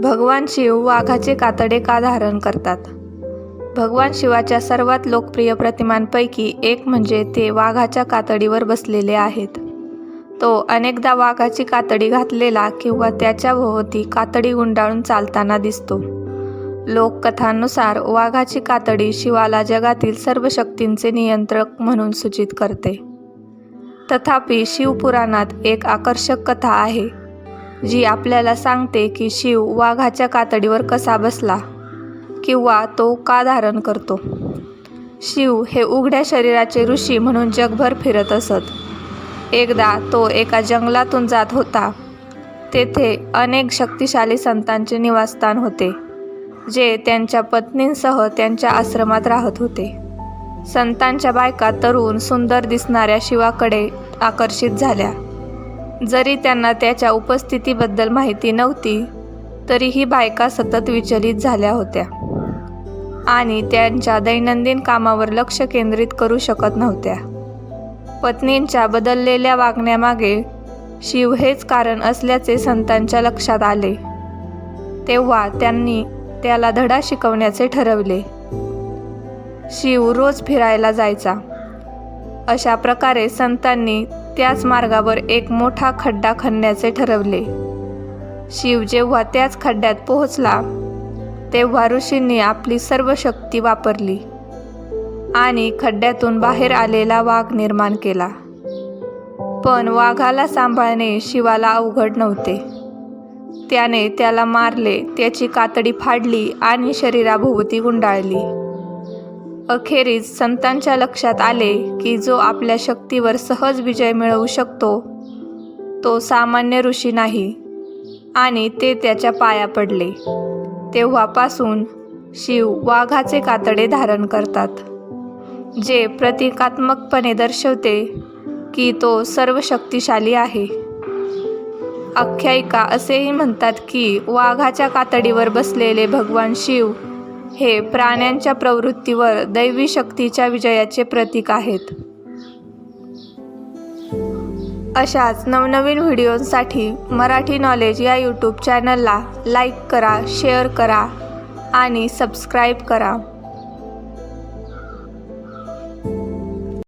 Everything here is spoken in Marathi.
भगवान शिव वाघाचे कातडे का धारण करतात? भगवान शिवाच्या सर्वात लोकप्रिय प्रतिमांपैकी एक म्हणजे ते वाघाच्या कातडीवर बसलेले आहेत. तो अनेकदा वाघाची कातडी घातलेला किंवा त्याच्या भोवती कातडी गुंडाळून चालताना दिसतो. लोककथांनुसार वाघाची कातडी शिवाला जगातील सर्व शक्तींचे नियंत्रक म्हणून सूचित करते. तथापि शिवपुराणात एक आकर्षक कथा आहे. जी आपल्याला सांगते की शिव वाघाच्या कातडीवर कसा बसला किंवा तो का धारण करतो. शिव हे उघड्या शरीराचे ऋषी म्हणून जगभर फिरत असत. एकदा तो एका जंगलातून जात होता. तेथे अनेक शक्तिशाली संतांचे निवासस्थान होते जे त्यांच्या पत्नींसह त्यांच्या आश्रमात राहत होते. संतांच्या बायका तरुण सुंदर दिसणाऱ्या शिवाकडे आकर्षित झाल्या. जरी त्यांना त्याच्या उपस्थितीबद्दल माहिती नव्हती तरीही बायका सतत विचलित झाल्या होत्या. आणि त्यांच्या दैनंदिन कामावर लक्ष केंद्रित करू शकत नव्हत्या. पत्नींच्या बदललेल्या वागण्यामागे शिव हेच कारण असल्याचे संतांच्या लक्षात आले. तेव्हा त्यांनी त्याला धडा शिकवण्याचे ठरवले. शिव रोज फिरायला जायचा. अशा प्रकारे संतांनी त्याच मार्गावर एक मोठा खड्डा खणण्याचे ठरवले. शिव जेव्हा त्याच खड्ड्यात पोहोचला तेव्हा ऋषींनी आपली सर्व शक्ती वापरली आणि खड्ड्यातून बाहेर आलेला वाघ निर्माण केला. पण वाघाला सांभाळणे शिवाला अवघड नव्हते. त्याने त्याला मारले त्याची कातडी फाडली आणि शरीराभोवती गुंडाळली. अखेरीस संतांच्या लक्षात आले की जो आपल्या शक्तीवर सहज विजय मिळवू शकतो तो सामान्य ऋषी नाही आणि ते त्याच्या पाया पडले. तेव्हापासून शिव वाघाचे कातडे धारण करतात जे प्रतिकात्मकपणे दर्शवते की तो सर्व शक्तिशाली आहे. आख्यायिका असेही म्हणतात की वाघाच्या कातडीवर बसलेले भगवान शिव हे प्राण्यांच्या प्रवृत्तीवर दैवी शक्तीच्या विजयाचे प्रतीक आहेत. अशाच नवनवीन व्हिडिओंसाठी मराठी नॉलेज या यूट्यूब चॅनलला लाईक करा शेअर करा आणि सबस्क्राईब करा.